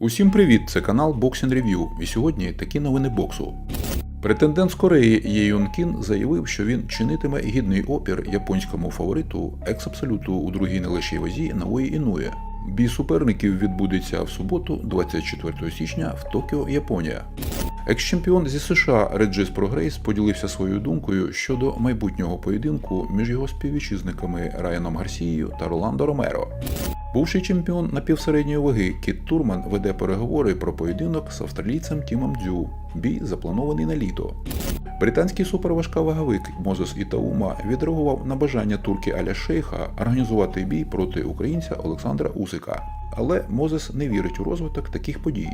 Усім привіт! Це канал Boxing Review. І сьогодні такі новини боксу. Претендент з Кореї Є Юн Кін заявив, що він чинитиме гідний опір японському фавориту екс-абсолюту у другій найлегшій вазі Наої Інує. Бій суперників відбудеться в суботу, 24 січня, в Токіо, Японія. Екс-чемпіон зі США Реджис Прогрейс поділився своєю думкою щодо майбутнього поєдинку між його співвітчизниками Райаном Гарсією та Роландо Ромеро. Бувший чемпіон напівсередньої ваги Кіт Турман веде переговори про поєдинок з австралійцем Тімом Дзю. Бій запланований на літо. Британський суперважкаваговик Мозес Ітаума відреагував на бажання турки Аля Шейха організувати бій проти українця Олександра Усика. Але Мозес не вірить у розвиток таких подій.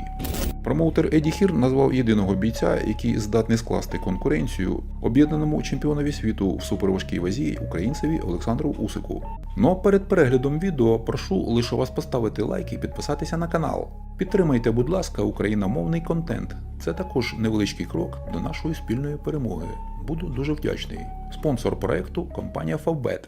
Промоутер Еді Хір назвав єдиного бійця, який здатний скласти конкуренцію об'єднаному чемпіонові світу в суперважкій вазі українцеві Олександру Усику. Но перед переглядом відео прошу лише вас поставити лайк і підписатися на канал. Підтримайте, будь ласка, україномовний контент. Це також невеличкий крок до нашої спільної перемоги. Буду дуже вдячний. Спонсор проекту компанія Favbet.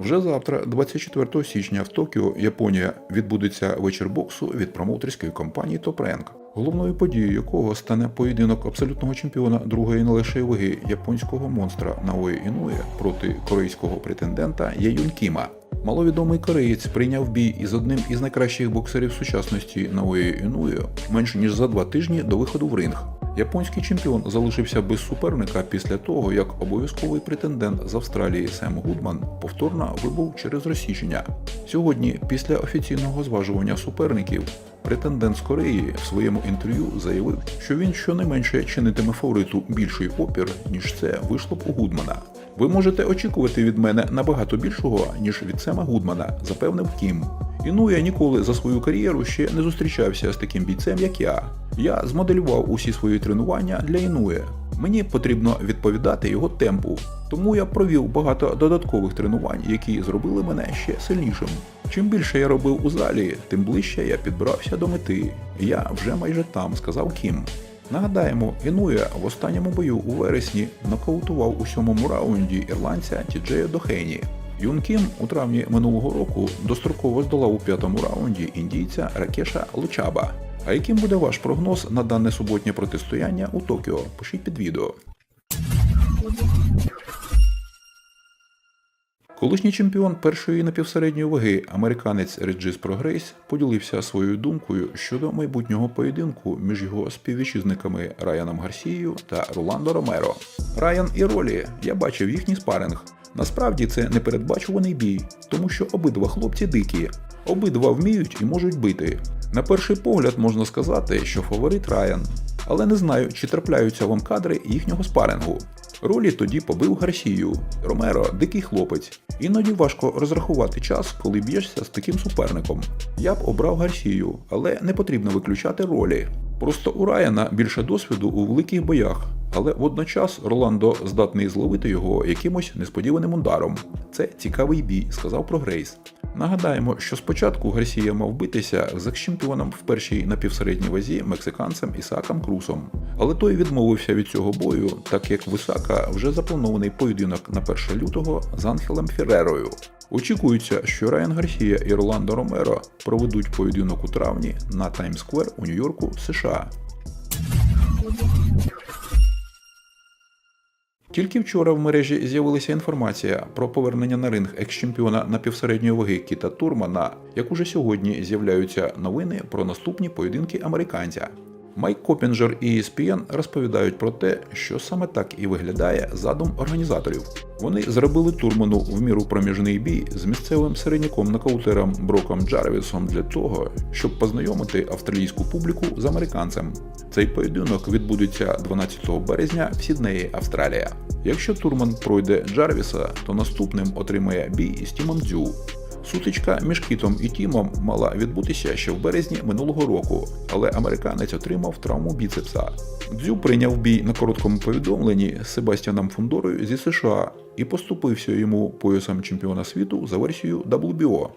Вже завтра, 24 січня, в Токіо, Японія, відбудеться вечір боксу від промоутерської компанії Топренк, головною подією якого стане поєдинок абсолютного чемпіона другої найлегшої ваги японського монстра Наої Інує проти корейського претендента Єюн Кіма. Маловідомий кореєць прийняв бій із одним із найкращих боксерів сучасності Наої Інує менш ніж за два тижні до виходу в ринг. Японський чемпіон залишився без суперника після того, як обов'язковий претендент з Австралії Сем Гудман повторно вибув через розсічення. Сьогодні, після офіційного зважування суперників, претендент з Кореї в своєму інтерв'ю заявив, що він щонайменше чинитиме фавориту більший опір, ніж це вийшло б у Гудмана. Ви можете очікувати від мене набагато більшого, ніж від Сема Гудмана, запевнив Кім. Інуя ніколи за свою кар'єру ще не зустрічався з таким бійцем, як я. Я змоделював усі свої тренування для Інуя. Мені потрібно відповідати його темпу, тому я провів багато додаткових тренувань, які зробили мене ще сильнішим. Чим більше я робив у залі, тим ближче я підбирався до мети. Я вже майже там, сказав Кім. Нагадаємо, Інуя в останньому бою у вересні нокаутував у сьомому раунді ірландця Тіджея Дохейні. Юн Кім у травні минулого року достроково здолав у п'ятому раунді індійця Ракеша Лучаба. А яким буде ваш прогноз на дане суботнє протистояння у Токіо? Пишіть під відео. Колишній чемпіон першої напівсередньої ваги, американець Реджіс Прогрейс, поділився своєю думкою щодо майбутнього поєдинку між його співвітчизниками Райаном Гарсією та Роландо Ромеро. Райан і Ролі, я бачив їхній спаринг. Насправді це непередбачуваний бій, тому що обидва хлопці дикі, обидва вміють і можуть бити. На перший погляд можна сказати, що фаворит Райан, але не знаю, чи трапляються вам кадри їхнього спарингу. Ролі тоді побив Гарсію. Ромеро дикий хлопець. Іноді важко розрахувати час, коли б'єшся з таким суперником. Я б обрав Гарсію, але не потрібно виключати ролі. Просто у Райана більше досвіду у великих боях, але водночас Роландо здатний зловити його якимось несподіваним ударом. Це цікавий бій, сказав Прогрейс. Нагадаємо, що спочатку Гарсія мав битися з екс-чемпіоном в першій напівсередній вазі мексиканцем Ісаком Крусом. Але той відмовився від цього бою, так як в Ісака вже запланований поєдинок на 1 лютого з Анхелем Феррерою. Очікується, що Райан Гарсія і Роландо Ромеро проведуть поєдинок у травні на Таймсквер у Нью-Йорку, США. Тільки вчора в мережі з'явилася інформація про повернення на ринг екс-чемпіона напівсередньої ваги Кіта Турмана, як уже сьогодні з'являються новини про наступні поєдинки американця. Майк Копінджер і ESPN розповідають про те, що саме так і виглядає задум організаторів. Вони зробили Турману в міру проміжний бій з місцевим середняком-нокаутером Броком Джарвісом для того, щоб познайомити австралійську публіку з американцем. Цей поєдинок відбудеться 12 березня в Сіднеї, Австралія. Якщо Турман пройде Джарвіса, то наступним отримає бій із Тімом Дзю. Сутичка між Кітом і Тімом мала відбутися ще в березні минулого року, але американець отримав травму біцепса. Дзю прийняв бій на короткому повідомленні з Себастьяном Фундорою зі США і поступився йому поясом чемпіона світу за версією WBO.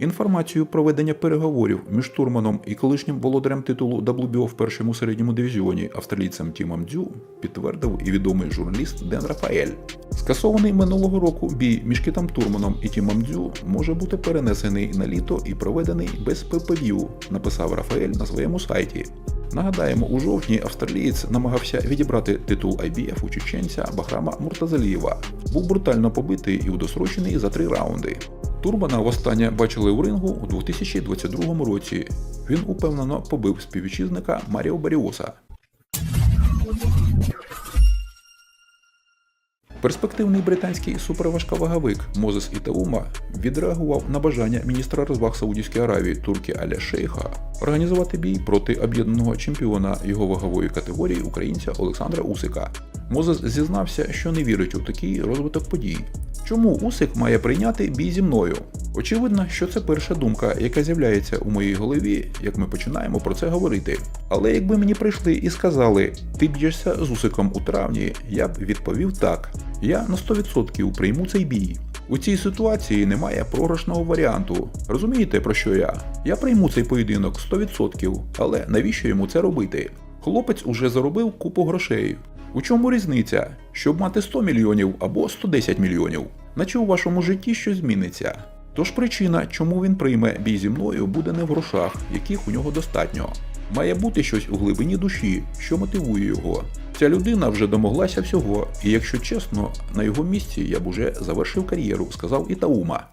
Інформацію про ведення переговорів між штурманом і колишнім володарем титулу WBO в першому середньому дивізіоні австралійцем Тімом Дзю підтвердив і відомий журналіст Ден Рафаель. Скасований минулого року бій між Кітом Турманом і Тімом Дзю може бути перенесений на літо і проведений без ППВ, написав Рафаель на своєму сайті. Нагадаємо, у жовтні австралієць намагався відібрати титул IBF у чеченця Бахрама Муртазалієва. Був брутально побитий і удосрочений за три раунди. Турбана востаннє бачили у рингу у 2022 році. Він упевнено побив співвітчизника Маріо Баріоса. Перспективний британський суперважковаговик Мозес Ітаума відреагував на бажання міністра розваг Саудівської Аравії Туркі Аля Шейха організувати бій проти об'єднаного чемпіона його вагової категорії українця Олександра Усика. Мозес зізнався, що не вірить у такий розвиток подій. Чому Усик має прийняти бій зі мною? Очевидно, що це перша думка, яка з'являється у моїй голові, як ми починаємо про це говорити. Але якби мені прийшли і сказали, ти б'єшся з Усиком у травні, я б відповів так. Я на 100% прийму цей бій. У цій ситуації немає програшного варіанту. Розумієте, про що я? Я прийму цей поєдинок 100%, але навіщо йому це робити? Хлопець уже заробив купу грошей. У чому різниця? Щоб мати 100 мільйонів або 110 мільйонів? Наче у вашому житті щось зміниться. Тож причина, чому він прийме бій зі мною, буде не в грошах, яких у нього достатньо. Має бути щось у глибині душі, що мотивує його. Ця людина вже домоглася всього, і якщо чесно, на його місці я б уже завершив кар'єру, сказав Ітаума.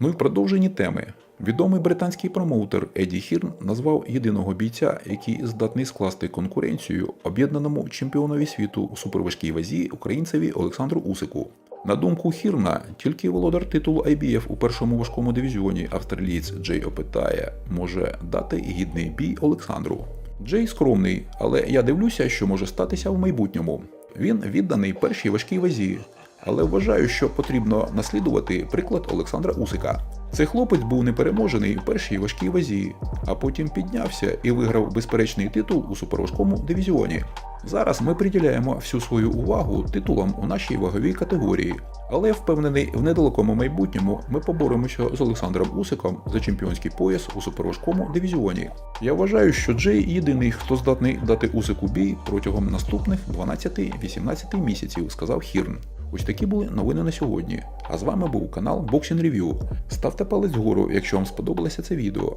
Ну і продовженні теми. Відомий британський промоутер Еді Хірн назвав єдиного бійця, який здатний скласти конкуренцію об'єднаному чемпіонові світу у суперважкій вазі українцеві Олександру Усику. На думку Хірна, тільки володар титулу IBF у першому важкому дивізіоні австралієць Джей Опетає може дати гідний бій Олександру. Джей скромний, але я дивлюся, що може статися в майбутньому. Він відданий першій важкій вазі, але вважаю, що потрібно наслідувати приклад Олександра Усика. Цей хлопець був непереможений в першій важкій вазі, а потім піднявся і виграв безперечний титул у суперважкому дивізіоні. Зараз ми приділяємо всю свою увагу титулам у нашій ваговій категорії, але впевнений, в недалекому майбутньому ми поборемося з Олександром Усиком за чемпіонський пояс у суперважкому дивізіоні. Я вважаю, що Джей єдиний, хто здатний дати Усику бій протягом наступних 12-18 місяців, сказав Хірн. Ось такі були новини на сьогодні. А з вами був канал Boxing Review. Ставте палець вгору, якщо вам сподобалося це відео.